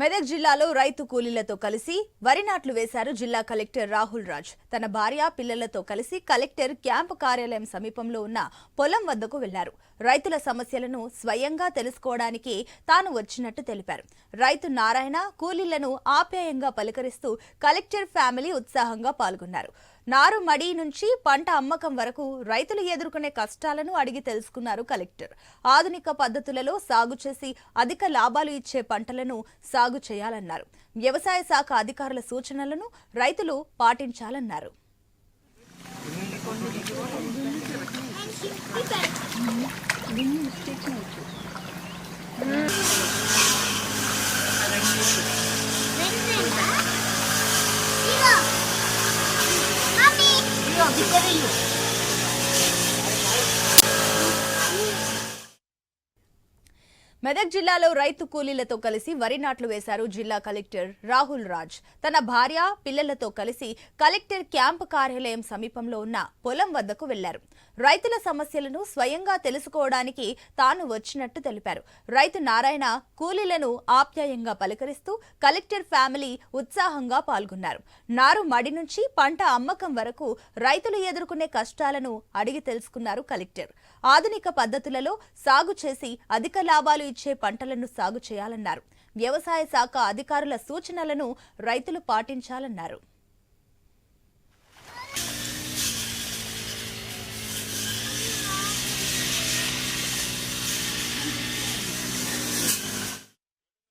మెదక్ జిల్లాలో రైతు కూలీలతో కలిసి వరి నాట్లు వేశారు జిల్లా కలెక్టర్ రాహుల్ రాజ్. తన భార్య పిల్లలతో కలిసి కలెక్టర్ క్యాంపు కార్యాలయం సమీపంలో ఉన్న పొలం వద్దకు వెళ్ళారు. రైతుల సమస్యలను స్వయంగా తెలుసుకోవడానికి తాను వచ్చినట్టు తెలిపారు. రైతు నారాయణ కూలీలను ఆప్యాయంగా పలకరిస్తూ కలెక్టర్ ఫ్యామిలీ ఉత్సాహంగా పాల్గొన్నారు. నారు మడి నుంచి పంట అమ్మకం వరకు రైతులు ఎదుర్కొనే కష్టాలను అడిగి తెలుసుకున్నారు కలెక్టర్. ఆధునిక పద్ధతులలో సాగు చేసి అధిక లాభాలు ఇచ్చే పంటలను సాగు చేయాలన్నారు. వ్యవసాయ శాఖ అధికారుల సూచనలను రైతులు పాటించాలన్నారు. Não, de covinhos. మెదక్ జిల్లాలో రైతు కూలీలతో కలిసి వరి నాట్లు వేశారు జిల్లా కలెక్టర్ రాహుల్ రాజ్. తన భార్య పిల్లలతో కలిసి కలెక్టర్ క్యాంపు కార్యాలయం సమీపంలో ఉన్న పొలం వద్దకు వెళ్ళారు. రైతుల సమస్యలను స్వయంగా తెలుసుకోవడానికి తాను వచ్చినట్టు తెలిపారు. రైతు నారాయణ కూలీలను ఆప్యాయంగా పలకరిస్తూ కలెక్టర్ ఫ్యామిలీ ఉత్సాహంగా పాల్గొన్నారు. నారు మడి నుంచి పంట అమ్మకం వరకు రైతులు ఎదుర్కొనే కష్టాలను అడిగి తెలుసుకున్నారు కలెక్టర్. ఆధునిక పద్ధతులలో సాగు చేసి అధిక లాభాలు ఇచ్చే పంటలను సాగు చేయాలన్నారు. వ్యవసాయ శాఖ అధికారుల సూచనలను రైతులు పాటించాలన్నారు.